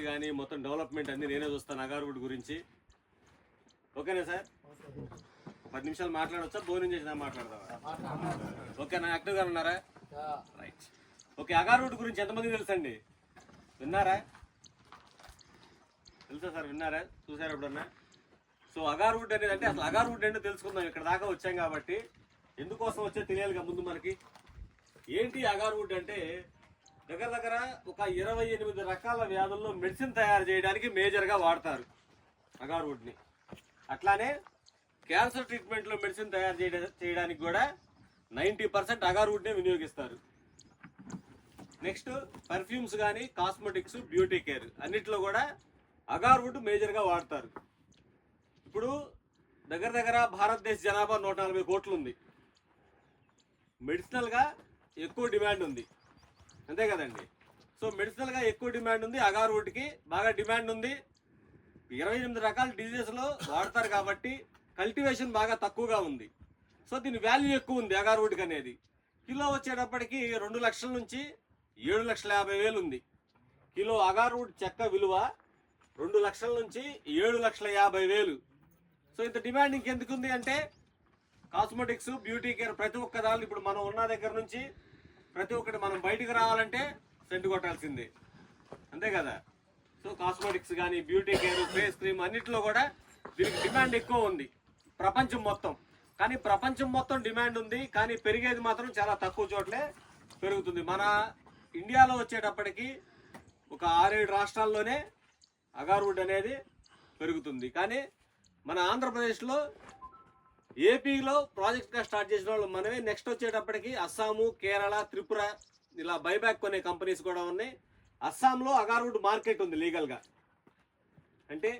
Projects కానీ మొత్తం development అన్ని నేనే చూస్తాను అగారువుడ్ గురించి. ఓకేనా సార్? పది నిమిషాలు మాట్లాడవచ్చా భోజనం చేసినా మాట్లాడదామా? ఓకేనా యాక్టివ్గా ఉన్నారా? రైట్. ఓకే అగారువుడ్ గురించి ఎంతమంది తెలుసండి? విన్నారా? తెలుసా సార్ విన్నారా? చూసారా ఎప్పుడన్నా? సో అగార్వుడ్ అనేది అంటే అసలు అగార్వుడ్ ఏంటో తెలుసుకుందాం. ఇక్కడ దాకా వచ్చాం కాబట్టి. ఎందుకోసం వచ్చే తెలియాలిగా ముందు మనకి. ఏంటి అగార్వుడ్ అంటే దగ్గర దగ్గర ఒక ఇరవై ఎనిమిది రకాల వ్యాధుల్లో మెడిసిన్ తయారు చేయడానికి మేజర్గా వాడతారు అగార్వుడ్ని అట్లానే క్యాన్సర్ ట్రీట్మెంట్లో మెడిసిన్ తయారు చేయడానికి కూడా నైంటీ పర్సెంట్ అగార్వుడ్నే వినియోగిస్తారు. నెక్స్ట్ పర్ఫ్యూమ్స్ కానీ కాస్మెటిక్స్ బ్యూటీ కేర్ అన్నిట్లో కూడా అగార్వుడ్ మేజర్గా వాడతారు. ఇప్పుడు దగ్గర దగ్గర భారతదేశ జనాభా నూట నలభై కోట్లు ఉంది మెడిసినల్గా ఎక్కువ డిమాండ్ ఉంది. అంతే కదండి. సో మెడిసినల్గా ఎక్కువ డిమాండ్ ఉంది అగార్వుడ్కి బాగా డిమాండ్ ఉంది. ఇరవై ఎనిమిది రకాల డిజీజెస్లో వాడతారు కాబట్టి కల్టివేషన్ బాగా తక్కువగా ఉంది. సో దీని వాల్యూ ఎక్కువ ఉంది అగార్వుడ్కి అనేది. కిలో వచ్చేటప్పటికి రెండు లక్షల నుంచి ఏడు లక్షల యాభై వేలు ఉంది. కిలో అగార్వుడ్ చెక్క విలువ రెండు లక్షల నుంచి ఏడు లక్షల యాభై వేలు. సో ఇంత డిమాండ్ ఇంకెందుకుంది అంటే కాస్మెటిక్స్ బ్యూటీ కేర్ ప్రతి ఒక్క దాని ఇప్పుడు మనం ఉన్న దగ్గర నుంచి ప్రతి ఒక్కటి మనం బయటికి రావాలంటే సెంటు కొట్టాల్సిందే. అంతే కదా? సో కాస్మెటిక్స్ కానీ బ్యూటీ కేర్ ఫేస్ క్రీమ్ అన్నింటిలో కూడా దీనికి డిమాండ్ ఎక్కువ ఉంది. ప్రపంచం మొత్తం. కానీ ప్రపంచం మొత్తం డిమాండ్ ఉంది. కానీ పెరిగేది మాత్రం చాలా తక్కువ చోట్లే పెరుగుతుంది. మన ఇండియాలో వచ్చేటప్పటికి ఒక ఆరేడు రాష్ట్రాల్లోనే అగార్వుడ్ అనేది పెరుగుతుంది. కానీ మన ఆంధ్రప్రదేశ్లో ఏపీలో ప్రాజెక్ట్గా స్టార్ట్ చేసిన వాళ్ళు మనమే. నెక్స్ట్ వచ్చేటప్పటికి అస్సాము కేరళ త్రిపుర ఇలా బైబ్యాక్ కొనే కంపెనీస్ కూడా ఉన్నాయి. అస్సాంలో అగార్వుడ్ మార్కెట్ ఉంది లీగల్గా అంటే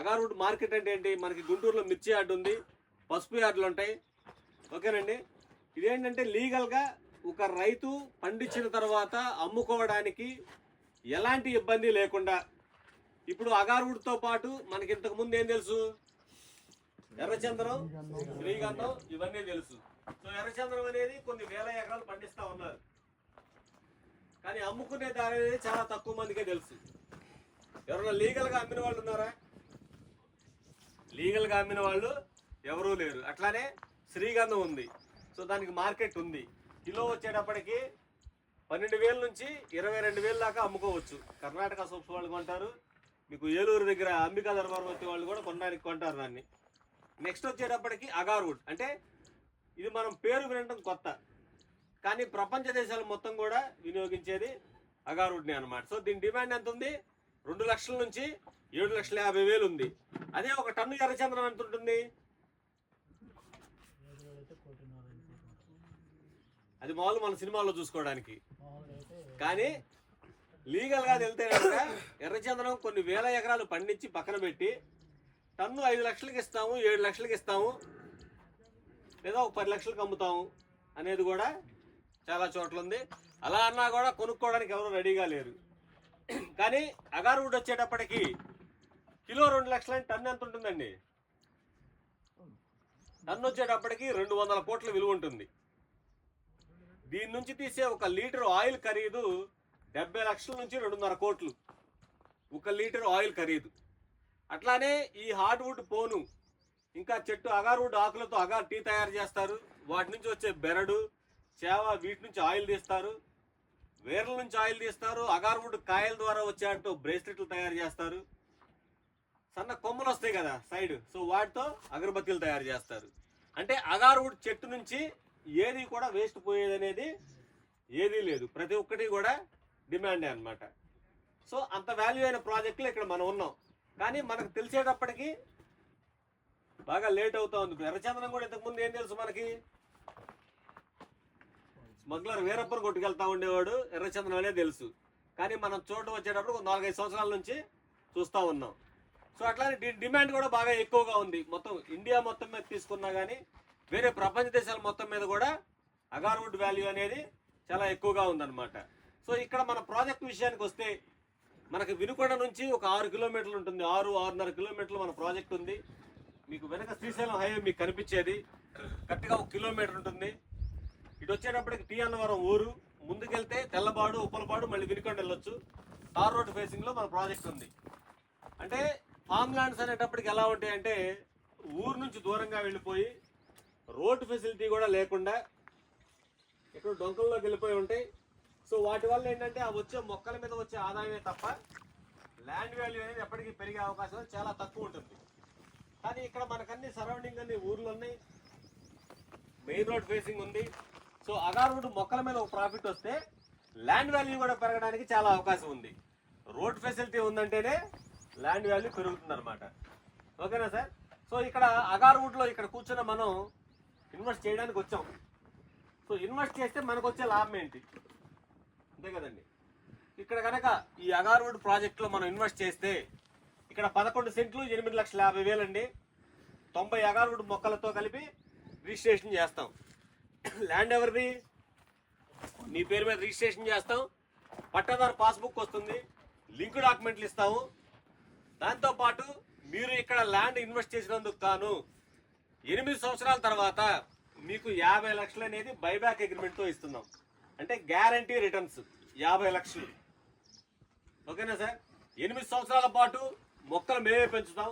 అగార్వుడ్ మార్కెట్ అంటే ఏంటి? మనకి గుంటూరులో మిర్చి యార్డ్ ఉంది పసుపు యార్డులు ఉంటాయి. ఓకేనండి? ఇదేంటంటే లీగల్గా ఒక రైతు పండించిన తర్వాత అమ్ముకోవడానికి ఎలాంటి ఇబ్బంది లేకుండా ఇప్పుడు అగార్వుడ్తో పాటు మనకి ఇంతకు ముందు ఏం తెలుసు? ఎర్రచందనం శ్రీగంధం ఇవన్నీ తెలుసు. సో ఎర్రచందనం అనేది కొన్ని వేల ఎకరాలు పండిస్తా ఉన్నారు. కానీ అమ్ముకునే దారి అనేది చాలా తక్కువ మందికే తెలుసు. ఎవరైనా లీగల్గా అమ్మిన వాళ్ళు ఉన్నారా? లీగల్గా అమ్మిన వాళ్ళు ఎవరూ లేరు. అట్లానే శ్రీగంధం ఉంది. సో దానికి మార్కెట్ ఉంది. కిలో వచ్చేటప్పటికి పన్నెండు వేల నుంచి ఇరవై రెండు వేల దాకా అమ్ముకోవచ్చు. కర్ణాటక సోప్స్ వాళ్ళు కొంటారు. మీకు ఏలూరు దగ్గర అంబికా దర్బార్ వచ్చే వాళ్ళు కూడా కొనడానికి కొంటారు దాన్ని. నెక్స్ట్ వచ్చేటప్పటికి అగార్వుడ్ అంటే ఇది మనం పేరు వినడం కొత్త. కానీ ప్రపంచ దేశాలు మొత్తం కూడా వినియోగించేది అగార్వుడ్ని అనమాట సో దీని డిమాండ్ ఎంత ఉంది రెండు లక్షల నుంచి ఏడు లక్షల యాభై వేలు ఉంది. అదే ఒక టన్ను ఎర్రచంద్రం ఎంత ఉంటుంది? అది మామూలు మన సినిమాల్లో చూసుకోవడానికి. కానీ లీగల్గా వెళ్తే కనుక ఎర్రచందనం కొన్ని వేల ఎకరాలు పండించి పక్కన పెట్టి టన్ను ఐదు లక్షలకి ఇస్తాము ఏడు లక్షలకి ఇస్తాము లేదా ఒక పది లక్షలకు అమ్ముతాము అనేది కూడా చాలా చోట్ల ఉంది అలా అన్నా కూడా కొనుక్కోవడానికి ఎవరు రెడీగా లేరు. కానీ అగారువుడ్ వచ్చేటప్పటికి కిలో రెండు లక్షల టన్ను ఎంత ఉంటుందండి? టన్ను వచ్చేటప్పటికి రెండు వందల కోట్ల విలువ ఉంటుంది. దీని నుంచి తీసే ఒక లీటర్ ఆయిల్ ఖరీదు డెబ్బై లక్షల నుంచి రెండున్నర కోట్లు. ఒక లీటర్ ఆయిల్ ఖరీదు. అట్లానే ఈ హార్డ్వుడ్ పోను ఇంకా చెట్టు అగార్వుడ్ ఆకులతో అగార్ టీ తయారు చేస్తారు. వాటి నుంచి వచ్చే బెరడు చేవ వీటి నుంచి ఆయిల్ తీస్తారు. వేర్ల నుంచి ఆయిల్ తీస్తారు. అగార్వుడ్ కాయల ద్వారా వచ్చే అంటూ బ్రేస్లెట్లు తయారు చేస్తారు. సన్న కొమ్మలు వస్తాయి కదా సైడ్. సో వాటితో అగరబత్తీలు తయారు చేస్తారు. అంటే అగార్వుడ్ చెట్టు నుంచి ఏది కూడా వేస్ట్ పోయేది అనేది ఏదీ లేదు. ప్రతి ఒక్కటి కూడా డిమాండే అన్నమాట. సో అంత వాల్యూ అయిన ప్రాజెక్టులు ఇక్కడ మనం ఉన్నాం. కానీ మనకు తెలిసేటప్పటికి బాగా లేట్ అవుతా ఉంది. ఎర్రచందనం కూడా ఇంతకుముందు ఏం తెలుసు మనకి? స్మగ్లర్ వీరప్పని కొట్టుకెళ్తా ఉండేవాడు ఎర్రచందనం అనే తెలుసు. కానీ మనం చోటు వచ్చేటప్పుడు నాలుగైదు సంవత్సరాల నుంచి చూస్తూ ఉన్నాం. సో అట్లానే డి- డిమాండ్ కూడా బాగా ఎక్కువగా ఉంది. మొత్తం ఇండియా మొత్తం మీద తీసుకున్నా కానీ వేరే ప్రపంచ దేశాల మొత్తం మీద కూడా అగార్వుడ్ వాల్యూ అనేది చాలా ఎక్కువగా ఉందన్నమాట. సో ఇక్కడ మన ప్రాజెక్ట్ విషయానికి వస్తే మనకి వినుకొండ నుంచి ఒక ఆరు కిలోమీటర్లు ఉంటుంది. ఆరు ఆరున్నర కిలోమీటర్లు మన ప్రాజెక్ట్ ఉంది. మీకు వెనక శ్రీశైలం హైవే మీకు కనిపించేది. కరెక్ట్గా ఒక కిలోమీటర్ ఉంటుంది. ఇటు వచ్చేటప్పటికి టీ అన్నవరం ఊరు. ముందుకెళ్తే తెల్లబాడు ఉప్పలపాడు మళ్ళీ వినుకొండ వెళ్ళొచ్చు. తార్ రోడ్ ఫేసింగ్లో మన ప్రాజెక్ట్ ఉంది. అంటే ఫామ్ ల్యాండ్స్ అనేటప్పటికి ఎలా ఉంటాయి అంటే ఊరు నుంచి దూరంగా వెళ్ళిపోయి రోడ్ ఫెసిలిటీ కూడా లేకుండా ఇక్కడ డొంకల్లోకి వెళ్ళిపోయి ఉంటాయి సో వాటి వల్ల ఏంటంటే ఆ వచ్చే మొక్కల మీద వచ్చే ఆదాయమే తప్ప ల్యాండ్ వాల్యూ అనేది ఎప్పటికీ పెరిగే అవకాశం చాలా తక్కువ ఉంటుంది. కానీ ఇక్కడ మనకన్నీ సరౌండింగ్ అన్ని ఊర్లు ఉన్నాయి. మెయిన్ రోడ్ ఫేసింగ్ ఉంది. సో అగార్ రోడ్ మొక్కల మీద ఒక ప్రాఫిట్ వస్తే ల్యాండ్ వాల్యూ కూడా పెరగడానికి చాలా అవకాశం ఉంది. రోడ్ ఫెసిలిటీ ఉందంటేనే ల్యాండ్ వాల్యూ పెరుగుతుంది అనమాట ఓకేనా సార్? సో ఇక్కడ అగార్వుడ్లో ఇక్కడ కూర్చున్న మనం ఇన్వెస్ట్ చేయడానికి వచ్చాం. సో ఇన్వెస్ట్ చేస్తే మనకు వచ్చే లాభం ఏంటి? అంతే కదండి. ఇక్కడ కనుక ఈ అగార్వుడ్ ప్రాజెక్ట్లో మనం ఇన్వెస్ట్ చేస్తే ఇక్కడ పదకొండు సెంట్లు ఎనిమిది లక్షల యాభై వేలండి. తొంభై అగార్వుడ్ మొక్కలతో కలిపి రిజిస్ట్రేషన్ చేస్తాం. ల్యాండ్ ఎవరిది? నీ పేరు మీద రిజిస్ట్రేషన్ చేస్తాం. పట్టాదారు పాస్బుక్ వస్తుంది. లింక్ డాక్యుమెంట్లు ఇస్తాము. దాంతోపాటు మీరు ఇక్కడ ల్యాండ్ ఇన్వెస్ట్ చేసినందుకు గాను ఎనిమిది సంవత్సరాల తర్వాత మీకు యాభై లక్షలు అనేది బైబ్యాక్ అగ్రిమెంట్తో ఇస్తున్నాం. అంటే గ్యారంటీ రిటర్న్స్ యాభై లక్షలు. ఓకేనా సార్? ఎనిమిది సంవత్సరాల పాటు మొక్కలు మేమే పెంచుతాం.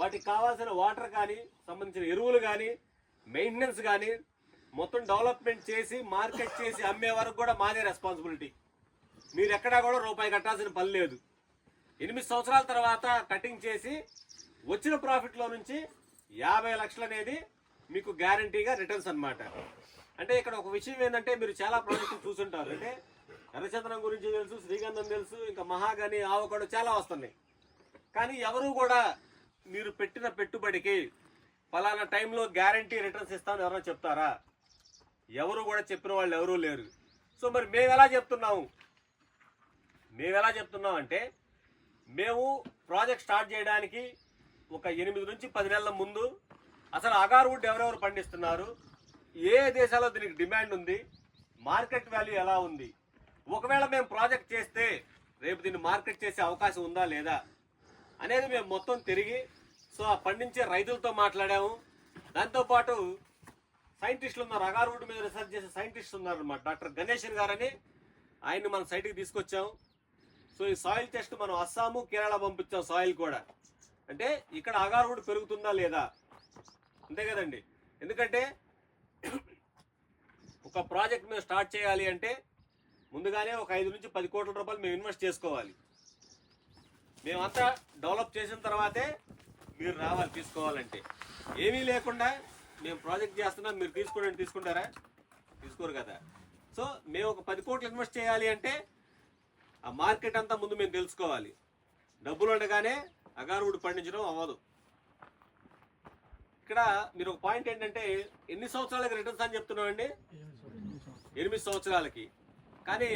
వాటికి కావాల్సిన వాటర్ కానీ సంబంధించిన ఎరువులు కానీ మెయింటెనెన్స్ కానీ మొత్తం డెవలప్మెంట్ చేసి మార్కెట్ చేసి అమ్మే వరకు కూడా మాదే రెస్పాన్సిబిలిటీ మీరు ఎక్కడా కూడా రూపాయి కట్టాల్సిన పని లేదు. ఎనిమిది సంవత్సరాల తర్వాత కటింగ్ చేసి వచ్చిన ప్రాఫిట్లో నుంచి యాభై లక్షలు అనేది మీకు గ్యారంటీగా రిటర్న్స్ అన్నమాట. అంటే ఇక్కడ ఒక విషయం ఏంటంటే మీరు చాలా ప్రాజెక్టులు చూసుంటారు. అంటే ఎర్రచందనం గురించి తెలుసు శ్రీగంధం తెలుసు ఇంకా మహాగని ఆవకాడు చాలా వస్తున్నాయి. కానీ ఎవరు కూడా మీరు పెట్టిన పెట్టుబడికి ఫలానా టైంలో గ్యారంటీ రిటర్న్స్ ఇస్తామని ఎవరైనా చెప్తారా? ఎవరు కూడా చెప్పిన వాళ్ళు ఎవరూ లేరు. సో మరి మేము ఎలా చెప్తున్నాము? మేము ఎలా చెప్తున్నాం అంటే మేము ప్రాజెక్ట్ స్టార్ట్ చేయడానికి ఒక ఎనిమిది నుంచి పది నెలల ముందు అసలు అగార్వుడ్ ఎవరెవరు పండిస్తున్నారు? ఏ దేశాల్లో దీనికి డిమాండ్ ఉంది? మార్కెట్ వాల్యూ ఎలా ఉంది? ఒకవేళ మేము ప్రాజెక్ట్ చేస్తే రేపు దీన్ని మార్కెట్ చేసే అవకాశం ఉందా లేదా అనేది మేము మొత్తం తిరిగి సో ఆ పండించే రైతులతో మాట్లాడాము. దాంతోపాటు సైంటిస్టులు ఉన్నారు. అగార్వుడ్ మీద రీసెర్చ్ చేసే సైంటిస్టులు ఉన్నారు అనమాట డాక్టర్ గణేషన్ గారని ఆయన్ని మనం సైట్కి తీసుకొచ్చాము సో ఈ సాయిల్ టెస్ట్ మనం అస్సాము కేరళ పంపించాం సాయిల్ కూడా. అంటే ఇక్కడ అగార్వుడ్ పెరుగుతుందా లేదా? అంతే కదండి. ఎందుకంటే ఒక ప్రాజెక్ట్ మేము స్టార్ట్ చేయాలి అంటే ముందుగానే ఒక ఐదు నుంచి పది కోట్ల రూపాయలు మేము ఇన్వెస్ట్ చేసుకోవాలి. మేమంతా డెవలప్ చేసిన తర్వాతే మీరు రావాలి తీసుకోవాలంటే. ఏమీ లేకుండా మేము ప్రాజెక్ట్ చేస్తున్నాం మీరు తీసుకోండి తీసుకుంటారా? తీసుకోరు కదా. సో మేము ఒక పది కోట్లు ఇన్వెస్ట్ చేయాలి అంటే ఆ మార్కెట్ అంతా ముందు మేము తెలుసుకోవాలి. డబ్బులు ఉండగానే అగారువుడు పండించడం అవ్వదు. ఇక్కడ మీరు ఒక పాయింట్ ఏంటంటే ఎన్ని సంవత్సరాలకి రిటర్న్స్ అని చెప్తున్నామండి ఎనిమిది సంవత్సరాలకి. కానీ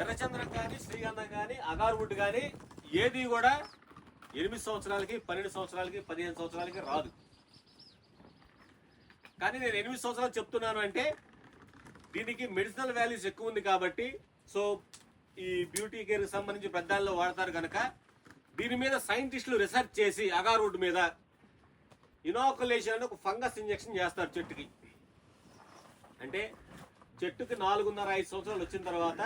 ఎర్రచంద్రం కానీ శ్రీగంధం కానీ అగార్వుడ్ కానీ ఏది కూడా ఎనిమిది సంవత్సరాలకి పన్నెండు సంవత్సరాలకి పదిహేను సంవత్సరాలకి రాదు. కానీ నేను ఎనిమిది సంవత్సరాలు చెప్తున్నాను అంటే దీనికి మెడిసినల్ వాల్యూస్ ఎక్కువ ఉంది కాబట్టి సో ఈ బ్యూటీ కేర్కి సంబంధించి పెద్దాల్లో వాడతారు కనుక దీని మీద సైంటిస్టులు రీసెర్చ్ చేసి అగారుడ్ మీద ఇనాకులేషన్ అని ఒక ఫంగస్ ఇంజెక్షన్ చేస్తారు చెట్టుకి. అంటే చెట్టుకి నాలుగున్నర ఐదు సంవత్సరాలు వచ్చిన తర్వాత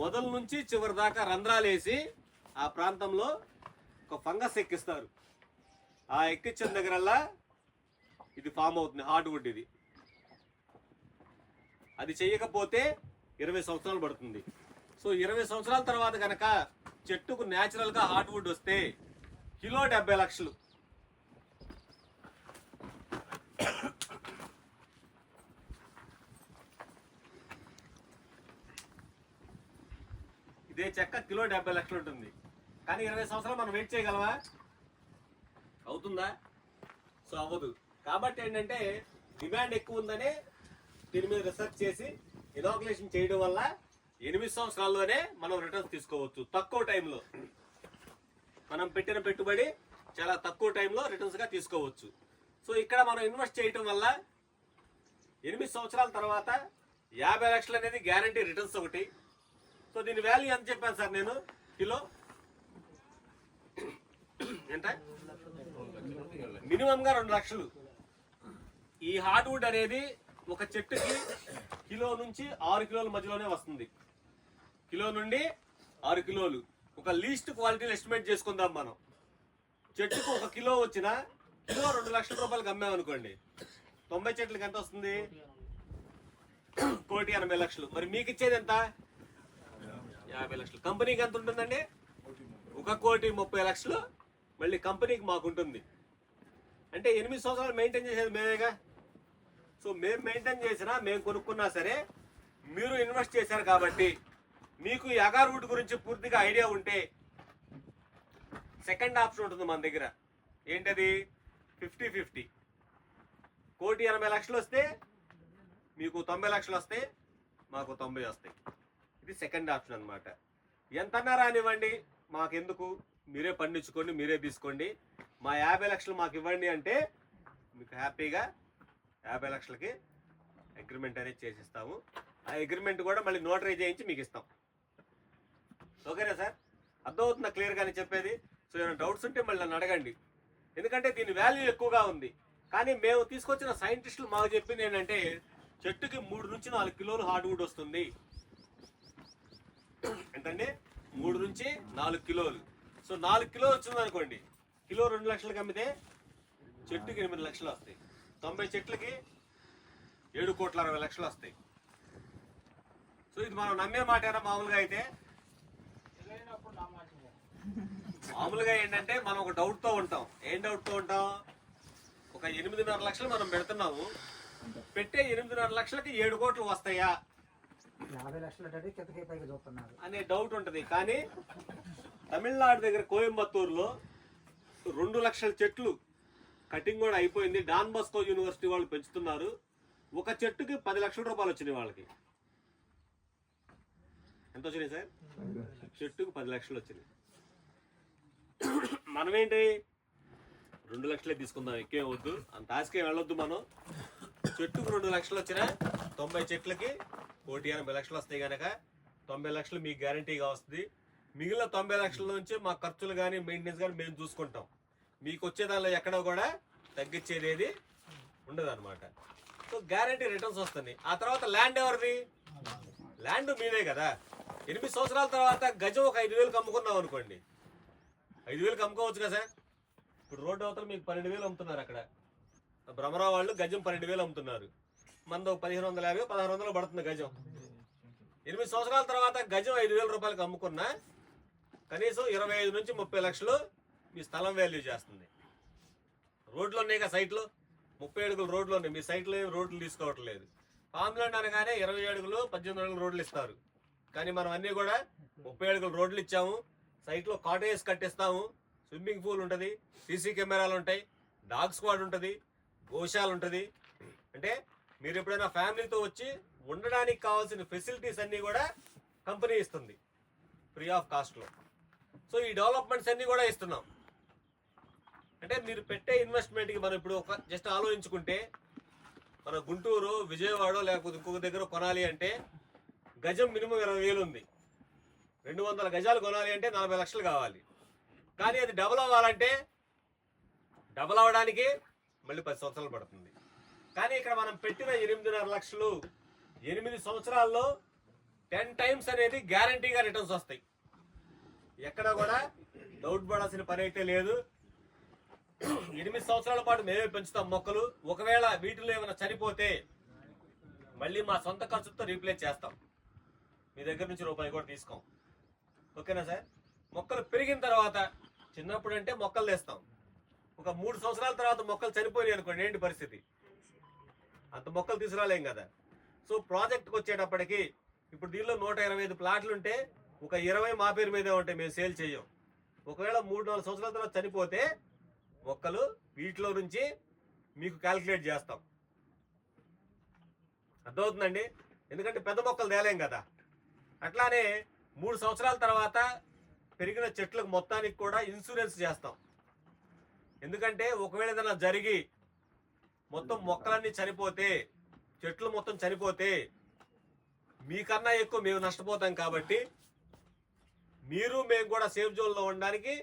మొదల నుంచి చివరి దాకా రంధ్రాలు వేసి ఆ ప్రాంతంలో ఒక ఫంగస్ ఎక్కిస్తారు. ఆ ఎక్కించిన దగ్గరల్లా ఇది ఫామ్ అవుతుంది హార్డ్వుడ్ ఇది. అది చేయకపోతే ఇరవై సంవత్సరాలు పడుతుంది. సో ఇరవై సంవత్సరాల తర్వాత కనుక చెట్టుకు న్యాచురల్గా హార్డ్వుడ్ వస్తే కిలో డెబ్బై లక్షలు. ఇదే చెక్క కిలో డెబ్బై లక్షలు ఉంటుంది. కానీ ఇరవై సంవత్సరాలు మనం వెయిట్ చేయగలమా? అవుతుందా? సో అవ్వదు. కాబట్టి ఏంటంటే డిమాండ్ ఎక్కువ ఉందని దీని మీద రీసెర్చ్ చేసి ఇనాకులేషన్ చేయడం వల్ల ఎనిమిది సంవత్సరాల్లోనే మనం రిటర్న్స్ తీసుకోవచ్చు తక్కువ టైంలో మనం పెట్టిన పెట్టుబడి చాలా తక్కువ టైంలో రిటర్న్స్గా తీసుకోవచ్చు. సో ఇక్కడ మనం ఇన్వెస్ట్ చేయటం వల్ల ఎనిమిది సంవత్సరాల తర్వాత యాభై లక్షలు అనేది గ్యారంటీ రిటర్న్స్ ఒకటి. సో దీని వాల్యూ ఎంత చెప్పాను సార్ నేను? కిలో? ఎంత? మినిమం గా రెండు లక్షలు. ఈ హార్డ్వుడ్ అనేది ఒక చెట్టుకి కిలో నుంచి ఆరు కిలోల మధ్యలోనే వస్తుంది. కిలో నుండి ఆరు కిలోలు. ఒక లీస్ట్ క్వాలిటీలు ఎస్టిమేట్ చేసుకుందాం మనం. చెట్టుకు ఒక కిలో వచ్చిన కిలో రెండు లక్షల రూపాయలకి అమ్మామనుకోండి తొంభై చెట్లకి ఎంత వస్తుంది? కోటి ఎనభై లక్షలు. మరి మీకు ఇచ్చేది ఎంత? యాభై లక్షలు. కంపెనీకి ఎంత ఉంటుందండి? ఒక కోటి ముప్పై లక్షలు. మళ్ళీ కంపెనీకి మాకు ఉంటుంది. అంటే ఎనిమిది సంవత్సరాలు మెయింటైన్ చేసేది మేమేగా? సో మేము మెయింటైన్ చేసినా మేము కొనుక్కున్నా సరే మీరు ఇన్వెస్ట్ చేశారు కాబట్టి మీకు యగా రూట్ గురించి పూర్తిగా ఐడియా ఉంటే సెకండ్ ఆప్షన్ ఉంటుంది మన దగ్గర. ఏంటది? Fifty fifty. కోటి ఎనభై లక్షలు వస్తే మీకు తొంభై లక్షలు వస్తే మాకు తొంభై వస్తాయి. ఇది సెకండ్ ఆప్షన్ అన్నమాట. ఎంతన్నా రానివ్వండి మాకెందుకు? మీరే పండించుకోండి మీరే తీసుకోండి. మా యాభై లక్షలు మాకు ఇవ్వండి అంటే మీకు హ్యాపీగా యాభై లక్షలకి అగ్రిమెంట్ అనేది చేసిస్తాము. ఆ అగ్రిమెంట్ కూడా మళ్ళీ నోటరీ చేయించి మీకు ఇస్తాం. ఓకేనా సార్? అర్థమవుతుందా క్లియర్గానే చెప్పేది? సో ఏమైనా డౌట్స్ ఉంటే మళ్ళీ నన్ను అడగండి. ఎందుకంటే దీని వాల్యూ ఎక్కువగా ఉంది. కానీ మేము తీసుకొచ్చిన సైంటిస్టులు మాకు చెప్పింది ఏంటంటే చెట్టుకి మూడు నుంచి నాలుగు కిలోలు హార్డ్వుడ్ వస్తుంది. ఎంతండి మూడు నుంచి నాలుగు కిలోలు. సో నాలుగు కిలోలు వచ్చింది అనుకోండి కిలో రెండు లక్షలకు అమ్మితే చెట్టుకి ఎనిమిది లక్షలు వస్తాయి. తొంభై చెట్లకి ఏడు కోట్ల అరవై లక్షలు వస్తాయి. సో ఇది మనం నమ్మే మాటేనా మామూలుగా అయితే? మామూలుగా ఏంటంటే మనం ఒక డౌట్తో ఉంటాం. ఏం డౌట్తో ఉంటాం? ఒక ఎనిమిదిన్నర లక్షలు మనం పెడుతున్నాము. పెట్టే ఎనిమిదిన్నర లక్షలకి ఏడు కోట్లు వస్తాయా? యాభై లక్షల కిందకి పైకి చూస్తున్నారు అనే డౌట్ ఉంటది. కానీ తమిళనాడు దగ్గర కోయంబత్తూరులో రెండు లక్షల చెట్లు కటింగ్ కూడా అయిపోయింది. డాన్ బస్కో యూనివర్సిటీ వాళ్ళు పెంచుతున్నారు. ఒక చెట్టుకి పది లక్షల రూపాయలు వచ్చినాయి వాళ్ళకి. ఎంత వచ్చినాయి సార్? చెట్టుకు పది లక్షలు వచ్చినాయి. మనమేంటి? రెండు లక్షలే తీసుకుందాం ఎక్కువ వద్దు. అంత ఆశకే వెళ్ళొద్దు మనం. చెట్టుకు రెండు లక్షలు వచ్చినా తొంభై చెట్లకి కోటి ఎనభై లక్షలు వస్తాయి కనుక తొంభై లక్షలు మీకు గ్యారంటీగా వస్తుంది. మిగిలిన తొంభై లక్షల నుంచి మా ఖర్చులు కానీ మెయింటెనెన్స్ కానీ మేము చూసుకుంటాం. మీకు వచ్చే దానిలో ఎక్కడ కూడా తగ్గించేది ఏది ఉండదు అనమాట సో గ్యారంటీ రిటర్న్స్ వస్తుంది ఆ తర్వాత ల్యాండ్ ఎవరిది? ల్యాండ్ మీదే కదా. ఎనిమిది సంవత్సరాల తర్వాత గజం ఒక ఐదు వేలకు అమ్ముకున్నాం అనుకోండి. ఐదు వేలకు అమ్ముకోవచ్చు కదా సార్? ఇప్పుడు రోడ్డు అవతల మీకు పన్నెండు వేలు అమ్ముతున్నారు అక్కడ. భ్రమరా వాళ్ళు గజం పన్నెండు వేలు అమ్ముతున్నారు. మనదో ఒక పదిహేను వందల యాభై పదహారు వందలు పడుతుంది గజం. ఎనిమిది సంవత్సరాల తర్వాత గజం ఐదు వేల రూపాయలకు అమ్ముకున్నా కనీసం ఇరవై ఐదు నుంచి ముప్పై లక్షలు మీ స్థలం వాల్యూ చేస్తుంది. రోడ్లు ఉన్నాయి కదా సైట్లు ముప్పై అడుగులు రోడ్లు ఉన్నాయి. మీ సైట్లో ఏం రోడ్లు తీసుకోవట్లేదు. ఫామ్లాండ్ అనగానే ఇరవై అడుగులు పద్దెనిమిది అడుగులు రోడ్లు ఇస్తారు. కానీ మనం అన్నీ కూడా ముప్పై అడుగులు రోడ్లు ఇచ్చాము. సైట్లో కాటేజ్ కట్టిస్తాము. స్విమ్మింగ్ పూల్ ఉంటుంది సీసీ కెమెరాలు ఉంటాయి డాగ్ స్క్వాడ్ ఉంటుంది గోశాల ఉంటుంది అంటే మీరు ఎప్పుడైనా ఫ్యామిలీతో వచ్చి ఉండడానికి కావాల్సిన ఫెసిలిటీస్ అన్నీ కూడా కంపెనీ ఇస్తుంది ఫ్రీ ఆఫ్ కాస్ట్లో. సో ఈ డెవలప్మెంట్స్ అన్నీ కూడా ఇస్తున్నాం. అంటే మీరు పెట్టే ఇన్వెస్ట్మెంట్కి మనం ఇప్పుడు ఒక జస్ట్ ఆలోచించుకుంటే మన గుంటూరు విజయవాడ లేకపోతే ఇంకొక దగ్గర కొనాలి అంటే గజం మినిమం ఇరవై వేలు ఉంది. రెండు వందల గజాలు కొనాలి అంటే నలభై లక్షలు కావాలి. కానీ అది డబుల్ అవ్వాలంటే డబుల్ అవ్వడానికి మళ్ళీ పది సంవత్సరాలు పడుతుంది. కానీ ఇక్కడ మనం పెట్టిన ఎనిమిదిన్నర లక్షలు ఎనిమిది సంవత్సరాల్లో టెన్ టైమ్స్ అనేది గ్యారంటీగా రిటర్న్స్ వస్తాయి. ఎక్కడ కూడా డౌట్ పడాల్సిన పని అయితే లేదు. ఎనిమిది సంవత్సరాల పాటు మేమే పెంచుతాం మొక్కలు. ఒకవేళ వీటిలో ఏమైనా చనిపోతే మళ్ళీ మా సొంత ఖర్చుతో రీప్లేస్ చేస్తాం. మీ దగ్గర నుంచి రూపాయి కూడా తీసుకోం. ఓకేనా సార్? మొక్కలు పెరిగిన తర్వాత చిన్నప్పుడు అంటే మొక్కలు తెస్తాం. ఒక మూడు సంవత్సరాల తర్వాత మొక్కలు చనిపోయినాయి అనుకోండి ఏంటి పరిస్థితి? అంత మొక్కలు తీసుకురాలేం కదా. సో ప్రాజెక్ట్కి వచ్చేటప్పటికి ఇప్పుడు దీనిలో నూట ఇరవై ఐదు ప్లాట్లు ఉంటే ఒక ఇరవై మా పేరు మీదే ఉంటాయి మేము సేల్ చేయం. ఒకవేళ మూడు నాలుగు సంవత్సరాల తర్వాత చనిపోతే మొక్కలు వీటిలో నుంచి మీకు క్యాల్కులేట్ చేస్తాం. అర్థమవుతుందండి? ఎందుకంటే పెద్ద మొక్కలు తేలేం కదా. అట్లానే మూడు సంవత్సరాల తర్వాత పెరిగిన చెట్లకు మొత్తానికి కూడా ఇన్సూరెన్స్ చేస్తాం. ఎందుకంటే ఒకవేళ ఏదైనా జరిగి మొత్తం మొక్కలన్నీ చనిపోతే చెట్లు మొత్తం చనిపోతే మీకన్నా ఎక్కువ మేము నష్టపోతాం కాబట్టి మీరు మేము కూడా సేఫ్ జోన్లో ఉండడానికి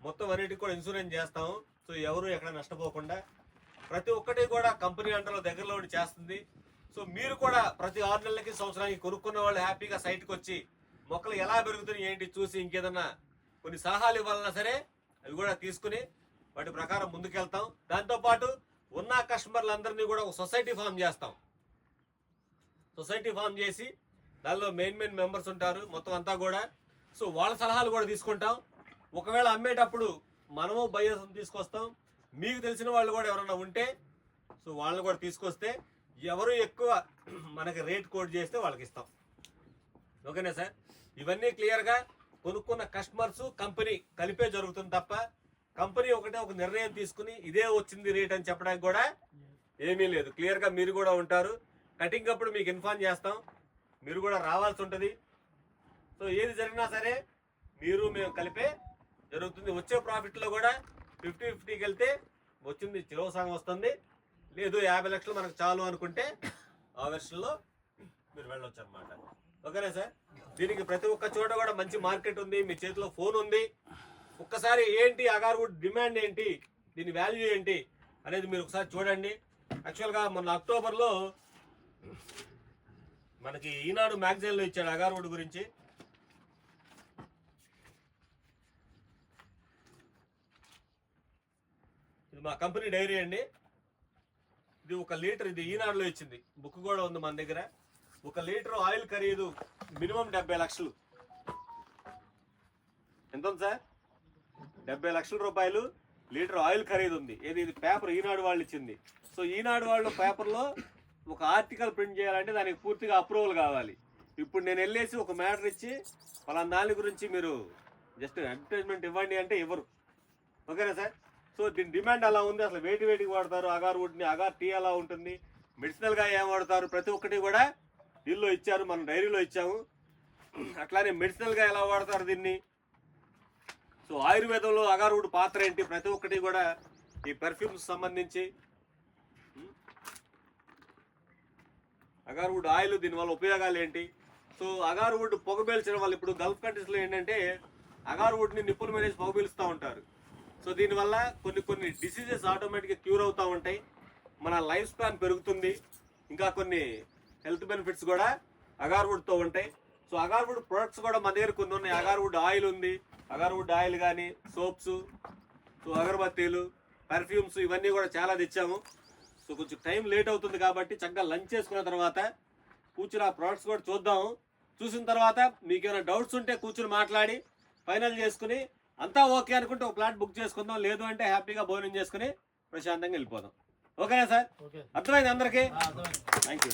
మొత్తం అన్నిటికి కూడా ఇన్సూరెన్స్ చేస్తాం సో ఎవరు ఎక్కడ నష్టపోకుండా ప్రతి ఒక్కటి కూడా కంపెనీ అంటలో దగ్గరలో ఉండి చేస్తుంది. సో మీరు కూడా ప్రతి ఆరు నెలలకి సంవత్సరానికి కొనుక్కున్న వాళ్ళు హ్యాపీగా సైట్కి వచ్చి మొక్కలు ఎలా పెరుగుతున్నాయి ఏంటి చూసి ఇంకేదన్నా కొన్ని సలహాలు ఇవ్వాలన్నా సరే అవి కూడా తీసుకుని వాటి ప్రకారం ముందుకెళ్తాం. దాంతోపాటు ఉన్న కస్టమర్లందరినీ కూడా ఒక సొసైటీ ఫామ్ చేస్తాం. సొసైటీ ఫామ్ చేసి దానిలో మెయిన్ మెయిన్ మెంబర్స్ ఉంటారు మొత్తం అంతా కూడా. సో వాళ్ళ సలహాలు కూడా తీసుకుంటాం. ఒకవేళ అమ్మేటప్పుడు మనము బయర్స్ తీసుకొస్తాం. మీకు తెలిసిన వాళ్ళు కూడా ఎవరైనా ఉంటే సో వాళ్ళని కూడా తీసుకొస్తే ఎవరు ఎక్కువ మనకి రేట్ కోడ్ చేస్తే వాళ్ళకి ఇస్తాం. ఓకేనా సార్? ఇవన్నీ క్లియర్గా కొనుక్కున్న కస్టమర్స్ కంపెనీ కలిపే జరుగుతుంది తప్ప కంపెనీ ఒకటే ఒక నిర్ణయం తీసుకుని ఇదే వచ్చింది రేట్ అని చెప్పడానికి కూడా ఏమీ లేదు. క్లియర్గా మీరు కూడా ఉంటారు. కటింగ్ అప్పుడు మీకు ఇన్ఫార్మ్ చేస్తాం. మీరు కూడా రావాల్సి ఉంటుంది. సో ఏది జరిగినా సరే మీరు మేము కలిపే జరుగుతుంది. వచ్చే ప్రాఫిట్లో కూడా ఫిఫ్టీ ఫిఫ్టీకి వెళ్తే వచ్చింది చిరవ సగం వస్తుంది. లేదు యాభై లక్షలు మనకు చాలు అనుకుంటే ఆ వెర్షన్లో మీరు వెళ్ళొచ్చు అనమాట ఓకేనా సార్? దీనికి ప్రతి ఒక్క చోట కూడా మంచి మార్కెట్ ఉంది. మీ చేతిలో ఫోన్ ఉంది. ఒక్కసారి ఏంటి అగార్వుడ్ డిమాండ్ ఏంటి? దీని వాల్యూ ఏంటి? అనేది మీరు ఒకసారి చూడండి. యాక్చువల్గా మొన్న అక్టోబర్లో మనకి ఈనాడు మ్యాగజైన్లో ఇచ్చాడు అగార్వుడ్ గురించి. ఇది మా కంపెనీ డైరీ అండి. ఇది ఒక లీటర్ ఇది ఈనాడులో ఇచ్చింది. బుక్ కూడా ఉంది మన దగ్గర. ఒక లీటర్ ఆయిల్ ఖరీదు మినిమం డెబ్బై లక్షలు. ఎంత ఉంది సార్? డెబ్బై లక్షల రూపాయలు లీటర్ ఆయిల్ ఖరీదు ఉంది ఏది ఇది పేపర్ ఈనాడు వాళ్ళు ఇచ్చింది. సో ఈనాడు వాళ్ళు పేపర్లో ఒక ఆర్టికల్ ప్రింట్ చేయాలంటే దానికి పూర్తిగా అప్రూవల్ కావాలి. ఇప్పుడు నేను వెళ్ళేసి ఒక మ్యాటర్ ఇచ్చి పలానా దాని గురించి మీరు జస్ట్ అడ్వర్టైజ్మెంట్ ఇవ్వండి అంటే ఇవ్వరు. ఓకేనా సార్? సో దీని డిమాండ్ అలా ఉంది. అసలు వేటి వేటికి వాడతారు. అగార్ వుడ్ని అగార్ టీ అలా ఉంటుంది. మెడిసినల్గా ఏం వాడతారు? ప్రతి ఒక్కటి కూడా దీనిలో ఇచ్చారు. మనం డైరీలో ఇచ్చాము. అట్లానే మెడిసినల్గా ఎలా వాడతారు దీన్ని? సో ఆయుర్వేదంలో అగారుడు పాత్ర ఏంటి? ప్రతి ఒక్కటి కూడా ఈ పెర్ఫ్యూమ్స్ సంబంధించి. అగార్వుడ్ ఆయిల్ దీనివల్ల ఉపయోగాలు ఏంటి? సో అగార్వుడ్ పొగ పీల్చడం వల్ల ఇప్పుడు గల్ఫ్ కంట్రీస్లో ఏంటంటే అగార్వుడ్ని నిప్పుల మీద వేసి పొగ ఉంటారు. సో దీనివల్ల కొన్ని కొన్ని డిసీజెస్ ఆటోమేటిక్గా క్యూర్ అవుతూ ఉంటాయి. మన లైఫ్ స్పాన్ పెరుగుతుంది. ఇంకా కొన్ని హెల్త్ బెనిఫిట్స్ కూడా అగార్వుడ్తో ఉంటాయి. సో అగార్వుడ్ ప్రొడక్ట్స్ కూడా మన దగ్గర కొన్ని ఉన్నాయి. అగార్వుడ్ ఆయిల్ ఉంది. అగార్వుడ్ ఆయిల్ కానీ సోప్స్ సో అగరబత్తీలు పర్ఫ్యూమ్స్ ఇవన్నీ కూడా చాలా తెచ్చాము. సో కొంచెం టైం లేట్ అవుతుంది కాబట్టి చక్కగా లంచ్ చేసుకున్న తర్వాత కూర్చుని ఆ ప్రోడక్ట్స్ కూడా చూద్దాము. చూసిన తర్వాత మీకు ఏమైనా డౌట్స్ ఉంటే కూర్చుని మాట్లాడి ఫైనల్ చేసుకుని అంతా ఓకే అనుకుంటే ఒక ప్లాట్ బుక్ చేసుకుందాం. లేదు అంటే హ్యాపీగా భోజనం చేసుకుని ప్రశాంతంగా వెళ్ళిపోదాం. ఓకేనా సార్? అర్థమైంది అందరికీ? Thank you